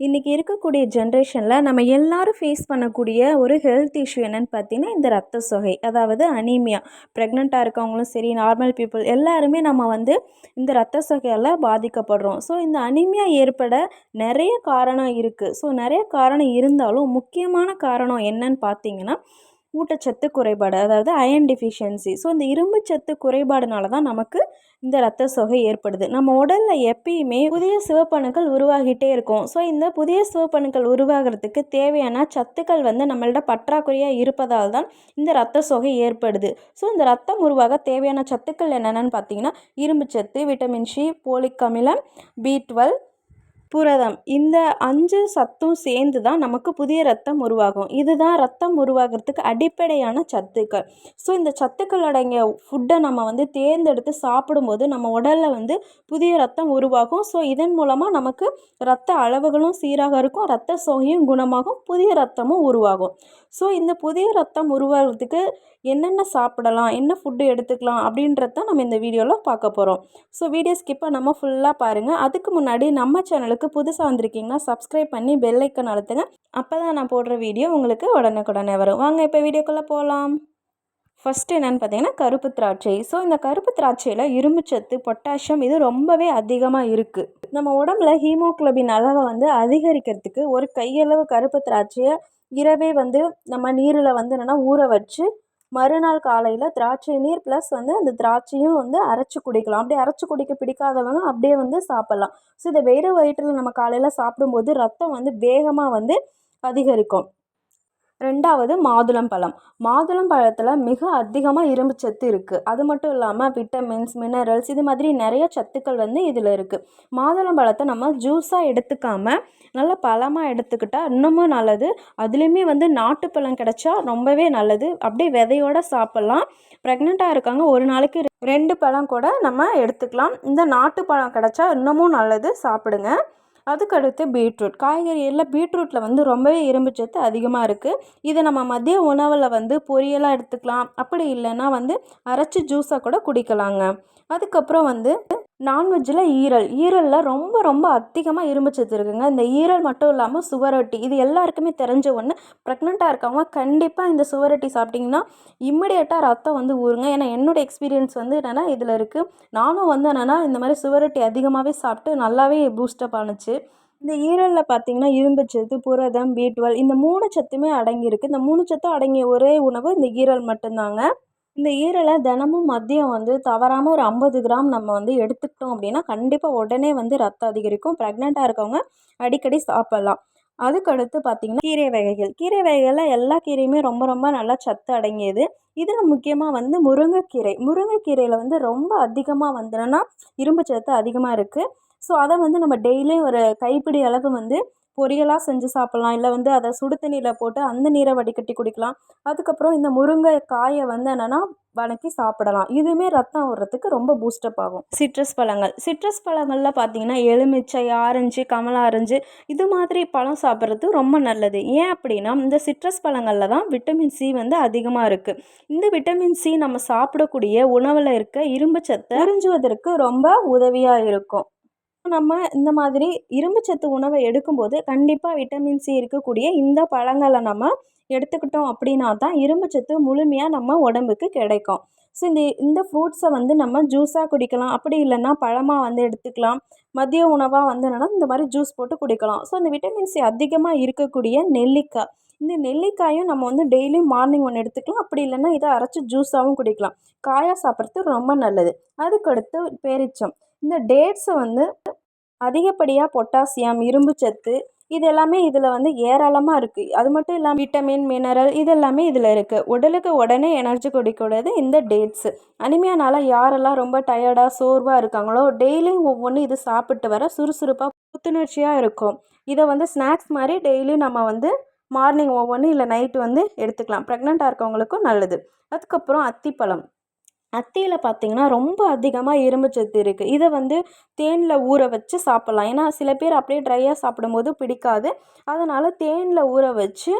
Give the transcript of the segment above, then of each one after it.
இன்றைக்கி இருக்கக்கூடிய ஜென்ரேஷனில் நம்ம எல்லாரும் ஃபேஸ் பண்ணக்கூடிய ஒரு ஹெல்த் இஷ்யூ என்னென்னு பார்த்தீங்கன்னா இந்த ரத்த சொகை. அதாவது அனீமியா ப்ரெக்னெண்ட்டாக இருக்கவங்களும் சரி நார்மல் பீப்புள் எல்லாருமே நம்ம வந்து இந்த ரத்த சொகையால் பாதிக்கப்படுறோம். ஸோ இந்த அனீமியா ஏற்பட நிறைய காரணம் இருக்குது ஸோ நிறைய காரணம் இருந்தாலும் முக்கியமான காரணம் என்னன்னு பார்த்தீங்கன்னா ஊட்டச்சத்து குறைபாடு அதாவது அயன் டிஃபிஷியன்சி ஸோ இந்த இரும்பு சத்து குறைபாடுனால தான் நமக்கு இந்த ரத்த சோகை ஏற்படுது. நம்ம உடலில் எப்பயுமே புதிய சிவப்பணுக்கள் உருவாகிட்டே இருக்கும். ஸோ இந்த புதிய சிவப்பணுக்கள் உருவாகிறதுக்கு தேவையான சத்துக்கள் வந்து நம்மள்ட பற்றாக்குறையாக இருப்பதால் தான் இந்த ரத்த சோகை ஏற்படுது. ஸோ இந்த ரத்தம் உருவாக தேவையான சத்துக்கள் என்னென்னு பார்த்தீங்கன்னா இரும்பு சத்து விட்டமின் சி போலிக் அமிலம் பி டுவெல் புரதம். இந்த அஞ்சு சத்தும் சேர்ந்து தான் நமக்கு புதிய ரத்தம் உருவாகும். இதுதான் ரத்தம் உருவாகிறதுக்கு அடிப்படையான சத்துக்கள். ஸோ இந்த சத்துக்கள் அடங்கிய ஃபுட்டை நம்ம வந்து தேர்ந்தெடுத்து சாப்பிடும்போது நம்ம உடலில் வந்து புதிய ரத்தம் உருவாகும். ஸோ இதன் மூலமாக நமக்கு ரத்த அளவுகளும் சீராக இருக்கும். ரத்த சோகையும் குணமாகும். புதிய ரத்தமும் உருவாகும். ஸோ இந்த புதிய ரத்தம் உருவாகிறதுக்கு என்னென்ன சாப்பிடலாம் என்ன ஃபுட்டு எடுத்துக்கலாம் அப்படின்றத நம்ம இந்த வீடியோவில் பார்க்க போகிறோம் ஸோ வீடியோ ஸ்கிப்பை நம்ம ஃபுல்லாக பாருங்கள் அதுக்கு முன்னாடி நம்ம சேனலுக்கு புதுசாக வந்திருக்கீங்கன்னா சப்ஸ்கிரைப் பண்ணி பெல் ஐக்கன் அழுத்துங்க. அப்போ தான் நான் போடுற வீடியோ உங்களுக்கு உடனுக்குடனே வரும். வாங்க இப்போ வீடியோக்குள்ளே போகலாம் ஃபஸ்ட்டு என்னென்னு பார்த்தீங்கன்னா கருப்பு திராட்சை. ஸோ இந்த கருப்பு திராட்சையில் இரும்புச்சத்து பொட்டாசியம் இது ரொம்பவே அதிகமாக இருக்குது நம்ம உடம்புல ஹீமோக்ளோபின் அளவை வந்து அதிகரிக்கிறதுக்கு ஒரு கையளவு கருப்பு திராட்சையை இரவே வந்து நம்ம நீரில் வந்து என்னென்னா ஊற வச்சு மறுநாள் காலையில் திராட்சை நீர் ப்ளஸ் வந்து அந்த திராட்சையும் வந்து அரைச்சி குடிக்கலாம். அப்படியே அரைச்சி குடிக்க பிடிக்காதவங்க அப்படியே வந்து சாப்பிட்லாம். ஸோ இதை வெறும் வயிற்றில் நம்ம காலையில் சாப்பிடும்போது ரத்தம் வந்து வேகமாக வந்து அதிகரிக்கும். ரெண்டாவது மாதுளம்பழம் மாதுளம்பழத்தில் மிக அதிகமாக இரும்பு சத்து இருக்குது அது மட்டும் இல்லாமல் விட்டமின்ஸ் மினரல்ஸ் இது மாதிரி நிறைய சத்துக்கள் வந்து இதில் இருக்குது மாதுளம்பழத்தை நம்ம ஜூஸாக எடுத்துக்காமல் நல்ல பழமாக எடுத்துக்கிட்டால் இன்னமும் நல்லது. அதுலேயுமே வந்து நாட்டுப்பழம் கிடச்சா ரொம்பவே நல்லது. அப்படியே விதையோடு சாப்பிட்லாம். ப்ரெக்னெண்ட்டாக இருக்காங்க ஒரு நாளைக்கு ரெண்டு பழம் கூட நம்ம எடுத்துக்கலாம். இந்த நாட்டு பழம் கிடச்சா இன்னமும் நல்லது. சாப்பிடுங்க. அதுக்கடுத்து பீட்ரூட். காய்கறிகளில் பீட்ரூட்டில் வந்து ரொம்பவே இரும்புச்சத்து அதிகமாக இருக்குது இதை நம்ம மதிய உணவில் வந்து பொரியலாக எடுத்துக்கலாம். அப்படி இல்லைன்னா வந்து அரைச்சி ஜூஸாக கூட குடிக்கலாங்க. அதுக்கப்புறம் வந்து நான்வெஜ்ஜில் ஈரல். ஈரலில் ரொம்ப ரொம்ப அதிகமாக இரும்புச்சத்து இருக்குங்க. இந்த ஈரல் மட்டும் இல்லாமல் சுவரொட்டி இது எல்லாருக்குமே தெரிஞ்ச ஒன்று ப்ரெக்னெண்ட்டாக இருக்கவங்க கண்டிப்பாக இந்த சுவரொட்டி சாப்பிட்டிங்கன்னா இம்மிடியேட்டாக ரத்தம் வந்து ஊறுங்க. ஏன்னா என்னோடய எக்ஸ்பீரியன்ஸ் வந்து என்னென்னா இதில் இருக்குது நானும் வந்து என்னென்னா இந்த மாதிரி சுவரொட்டி அதிகமாகவே சாப்பிட்டு நல்லாவே பூஸ்டப் ஆணுச்சு இந்த ஈரலில் பார்த்திங்கன்னா இரும்புச்சத்து புரதம் பி டுவெல் இந்த மூணு சத்துமே அடங்கியிருக்கு. இந்த மூணு சத்தும் அடங்கிய ஒரே உணவு இந்த ஈரல் மட்டும்தாங்க. இந்த ஈரலை தினமும் மதியம் வந்து தவறாமல் ஒரு ஐம்பது கிராம் நம்ம வந்து எடுத்துக்கிட்டோம் அப்படின்னா கண்டிப்பாக உடனே வந்து ரத்தம் அதிகரிக்கும். ப்ரெக்னெண்ட்டாக இருக்கவங்க அடிக்கடி சாப்பிட்லாம். அதுக்கடுத்து பார்த்திங்கன்னா கீரை வகைகள். கீரை வகைகளில் எல்லா கீரையுமே ரொம்ப ரொம்ப நல்லா சத்து அடங்கியது. இதில் முக்கியமாக வந்து முருங்கைக்கீரை. முருங்கைக்கீரையில் வந்து ரொம்ப அதிகமாக வந்துன்னா இரும்பு சத்து அதிகமாக இருக்குது ஸோ அதை வந்து நம்ம டெய்லியும் ஒரு கைப்பிடி அளவு வந்து பொரியலாக செஞ்சு சாப்பிட்லாம். இல்லை வந்து அதை சுடு தண்ணியில் போட்டு அந்த நீரை வடிகட்டி குடிக்கலாம். அதுக்கப்புறம் இந்த முருங்கை காயை வந்து என்னென்னா வணக்கி சாப்பிடலாம். இதுவுமே ரத்தம் ஓடுறதுக்கு ரொம்ப பூஸ்டப் ஆகும். சிட்ரஸ் பழங்கள். சிட்ரஸ் பழங்களில் பார்த்தீங்கன்னா எலுமிச்சை ஆரஞ்சு கமலா ஆரஞ்சு இது மாதிரி பழம் சாப்பிட்றது ரொம்ப நல்லது. ஏன் அப்படின்னா இந்த சிட்ரஸ் பழங்களில் தான் விட்டமின் சி வந்து அதிகமாக இருக்குது இந்த விட்டமின் சி நம்ம சாப்பிடக்கூடிய உணவில் இருக்க இரும்பு சத்தை அறிஞ்சுவதற்கு ரொம்ப உதவியாக இருக்கும். நம்ம இந்த மாதிரி இரும்பு சத்து உணவை எடுக்கும்போது கண்டிப்பாக விட்டமின் சி இருக்கக்கூடிய இந்த பழங்களை நம்ம எடுத்துக்கிட்டோம் அப்படின்னா தான் இரும்பு சத்து முழுமையாக நம்ம உடம்புக்கு கிடைக்கும். ஸோ இந்த இந்த ஃப்ரூட்ஸை வந்து நம்ம ஜூஸாக குடிக்கலாம். அப்படி இல்லைன்னா பழமாக வந்து எடுத்துக்கலாம். மதிய உணவாக வந்து என்னென்னா இந்த மாதிரி ஜூஸ் போட்டு குடிக்கலாம். ஸோ இந்த விட்டமின் சி அதிகமாக இருக்கக்கூடிய நெல்லிக்காய். இந்த நெல்லிக்காயும் நம்ம வந்து டெய்லியும் மார்னிங் ஒன்று எடுத்துக்கலாம். அப்படி இல்லைன்னா இதை அரைச்சி ஜூஸாகவும் குடிக்கலாம். காயாக சாப்பிட்றது ரொம்ப நல்லது. அதுக்கடுத்து பேரிச்சம். இந்த டேட்ஸை வந்து அதிகப்படியாக பொட்டாசியம் இரும்பு சத்து இது எல்லாமே இதில் வந்து ஏராளமாக இருக்குது அது மட்டும் இல்லாமல் விட்டமின் மினரல் இது எல்லாமே இதில் இருக்குது உடலுக்கு உடனே எனர்ஜி கொடுக்கக்கூடியது இந்த டேட்ஸு. அனிமையானால் யாரெல்லாம் ரொம்ப டயர்டாக சோர்வாக இருக்காங்களோ டெய்லியும் ஒவ்வொன்று இது சாப்பிட்டு வர சுறுசுறுப்பாக புத்துணர்ச்சியாக இருக்கும். இதை வந்து ஸ்நாக்ஸ் மாதிரி டெய்லியும் நம்ம வந்து மார்னிங் ஒவ்வொன்று இல்லை நைட்டு வந்து எடுத்துக்கலாம். ப்ரெக்னெண்ட்டாக இருக்கவங்களுக்கும் நல்லது. அதுக்கப்புறம் அத்திப்பழம். அத்தியில் பார்த்திங்கன்னா ரொம்ப அதிகமாக இரும்பு சத்து இருக்குது இதை வந்து தேனில் ஊற வச்சு சாப்பிட்லாம். ஏன்னா சில பேர் அப்படியே ட்ரையாக சாப்பிடும்போது பிடிக்காது. அதனால் தேனில் ஊற வச்சு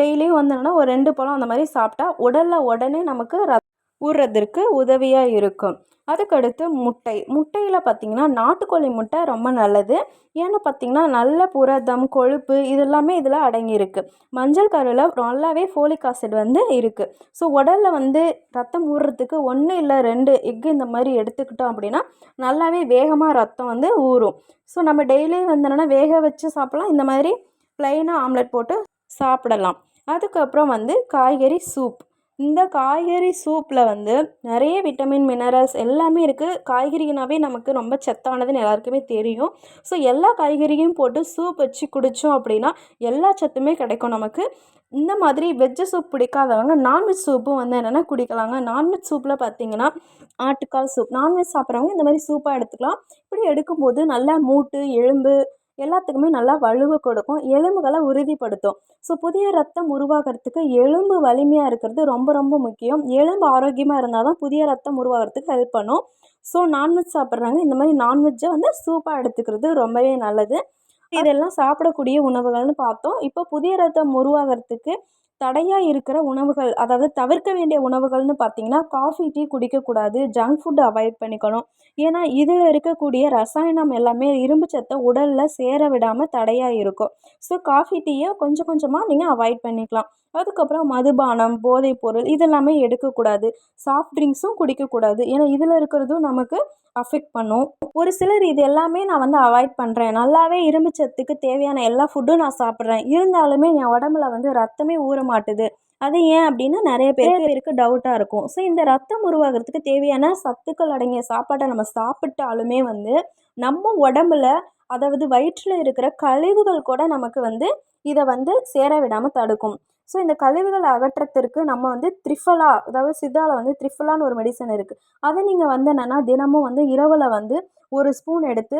டெய்லியும் வந்தோன்னா ஒரு ரெண்டு பழம் அந்த மாதிரி சாப்பிட்டா உடலில் உடனே நமக்கு ர ஊறுறதற்கு உதவியாக இருக்கும். அதுக்கடுத்து முட்டை. முட்டையில் பார்த்திங்கன்னா நாட்டுக்கோழி முட்டை ரொம்ப நல்லது. ஏன்னு பார்த்திங்கன்னா நல்ல புரதம் கொழுப்பு இதெல்லாமே இதில் அடங்கியிருக்கு. மஞ்சள் கருவில் நல்லாவே ஃபோலிக் ஆசிட் வந்து இருக்குது ஸோ உடலில் வந்து ரத்தம் ஊறுறதுக்கு ஒன்று இல்லை ரெண்டு எக்கு இந்த மாதிரி எடுத்துக்கிட்டோம் அப்படின்னா நல்லாவே வேகமாக ரத்தம் வந்து ஊறும். ஸோ நம்ம டெய்லி வந்து என்னென்னா வேக வச்சு சாப்பிட்லாம். இந்த மாதிரி ப்ளைனாக ஆம்லெட் போட்டு சாப்பிடலாம். அதுக்கப்புறம் வந்து காய்கறி சூப் இந்த காய்கறி சூப்பில் வந்து நிறைய விட்டமின் மினரல்ஸ் எல்லாமே இருக்குது காய்கறினாவே நமக்கு ரொம்ப சத்தானதுன்னு எல்லாருக்குமே தெரியும். ஸோ எல்லா காய்கறியும் போட்டு சூப் வச்சு குடித்தோம் அப்படின்னா எல்லா சத்துமே கிடைக்கும் நமக்கு. இந்த மாதிரி வெஜ்ஜு சூப் பிடிக்காதவங்க நான்வெஜ் சூப்பும் வந்து என்னென்னா குடிக்கலாங்க. நான்வெஜ் சூப்பில் பார்த்தீங்கன்னா ஆட்டுக்கால் சூப் நான்வெஜ் சாப்பிட்றவங்க இந்த மாதிரி சூப்பாக எடுத்துக்கலாம். இப்படி எடுக்கும்போது நல்லா மூட்டு எலும்பு எல்லாத்துக்குமே நல்லா வலுவை கொடுக்கும் எலும்புகளை உறுதிப்படுத்தும். ஸோ புதிய ரத்தம் உருவாகிறதுக்கு எலும்பு வலிமையாக இருக்கிறது ரொம்ப ரொம்ப முக்கியம். எலும்பு ஆரோக்கியமாக இருந்தால் தான் புதிய ரத்தம் உருவாகிறதுக்கு ஹெல்ப் பண்ணும். ஸோ நான்வெஜ் சாப்பிட்றாங்க. இந்த மாதிரி நான்வெஜ்ஜை வந்து சூப்பாக எடுத்துக்கிறது ரொம்பவே நல்லது. இதெல்லாம் சாப்பிடக்கூடிய உணவுகள்னு பார்த்தோம். இப்போ புதிய ரத்தம் உருவாகிறதுக்கு தடையாக இருக்கிற உணவுகள் அதாவது தவிர்க்க வேண்டிய உணவுகள்னு பார்த்தீங்கன்னா காஃபி டீ குடிக்கக்கூடாது ஜங்க் ஃபுட் அவாய்ட் பண்ணிக்கணும். ஏன்னா இதில் இருக்கக்கூடிய ரசாயனம் எல்லாமே இரும்பு சத்தை உடலில் சேர விடாமல் தடையாக இருக்கும். ஸோ காஃபி டீயை கொஞ்சம் கொஞ்சமாக நீங்கள் அவாய்ட் பண்ணிக்கலாம். அதுக்கப்புறம் மதுபானம் போதைப்பொருள் இதெல்லாமே எடுக்கக்கூடாது. சாஃப்ட் ட்ரிங்க்ஸும் குடிக்கக்கூடாது. ஏன்னா இதில் இருக்கிறதும் நமக்கு அஃபெக்ட் பண்ணும். ஒரு சிலர் இது எல்லாமே நான் வந்து அவாய்ட் பண்ணுறேன் நல்லாவே இரும்பு சத்துக்கு தேவையான எல்லா ஃபுட்டும் நான் சாப்பிட்றேன். இருந்தாலுமே என் உடம்புல வந்து ரத்தமே ஊற மாட்டுது. அது ஏன் அப்படின்னா நிறைய பேர் பேருக்கு டவுட்டாக இருக்கும். ஸோ இந்த ரத்தம் உருவாகிறதுக்கு தேவையான சத்துக்கள் அடங்கிய சாப்பாட்டை நம்ம சாப்பிட்டாலுமே வந்து நம்ம உடம்புல அதாவது வயிற்றில் இருக்கிற கழிவுகள் கூட நமக்கு வந்து இதை வந்து சேர விடாமல் தடுக்கும். ஸோ இந்த கழிவுகளை அகற்றத்திற்கு நம்ம வந்து த்ரிஃபலா அதாவது சித்தாவில் வந்து த்ரிஃபலான்னு ஒரு மெடிசன் இருக்குது அதை நீங்கள் வந்து என்னென்னா தினமும் வந்து இரவில் வந்து ஒரு ஸ்பூன் எடுத்து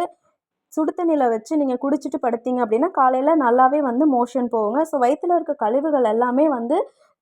சுடு தண்ணியில் வச்சு நீங்கள் குடிச்சிட்டு படுத்தீங்க அப்படின்னா காலையில் நல்லாவே வந்து மோஷன் போகுங்க. ஸோ வயிற்றில் இருக்க கழிவுகள் எல்லாமே வந்து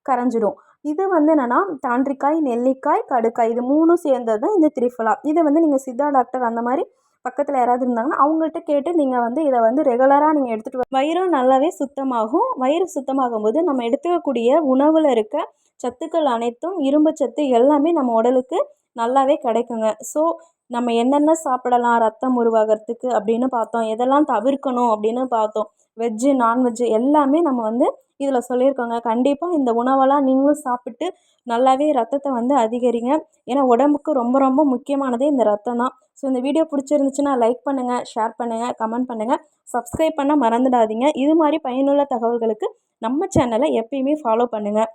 கரைஞ்சிடும் இது வந்து என்னென்னா தாண்டிக்காய் நெல்லிக்காய் கடுக்காய் இது மூணும் சேர்ந்தது தான் இந்த த்ரிஃபலா. இதை வந்து நீங்கள் சித்தா டாக்டர் அந்த மாதிரி பக்கத்தில் யாராவது இருந்தாங்கன்னா அவங்கள்ட்ட கேட்டு நீங்கள் வந்து இதை வந்து ரெகுலராக நீங்கள் எடுத்துகிட்டு வயிறும் நல்லாவே சுத்தமாகும். வயிறு சுத்தமாகும் போது நம்ம எடுத்துக்கக்கூடிய உணவில் இருக்க சத்துக்கள் அனைத்தும் இரும்பு சத்து எல்லாமே நம்ம உடலுக்கு நல்லாவே கிடைக்குங்க. ஸோ நம்ம என்னென்ன சாப்பிடலாம் ரத்தம் உருவாகிறதுக்கு அப்படின்னு பார்த்தோம். எதெல்லாம் தவிர்க்கணும் அப்படின்னு பார்த்தோம். வெஜ்ஜு நான்வெஜ்ஜு எல்லாமே நம்ம வந்து இதில் சொல்லியிருக்கோங்க. கண்டிப்பாக இந்த உணவெல்லாம் நீங்களும் சாப்பிட்டு நல்லாவே ரத்தத்தை வந்து அதிகரிங்க. ஏன்னா உடம்புக்கு ரொம்ப ரொம்ப முக்கியமானதே இந்த ரத்தம் தான். ஸோ இந்த வீடியோ பிடிச்சிருந்துச்சுன்னா லைக் பண்ணுங்கள் ஷேர் பண்ணுங்கள் கமெண்ட் பண்ணுங்கள் சப்ஸ்கிரைப் பண்ண மறந்துடாதீங்க. இது மாதிரி பயனுள்ள தகவல்களுக்கு நம்ம சேனலை எப்பயுமே ஃபாலோ பண்ணுங்கள்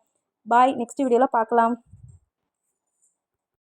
பாய். நெக்ஸ்ட் வீடியோவில் பார்க்கலாம்.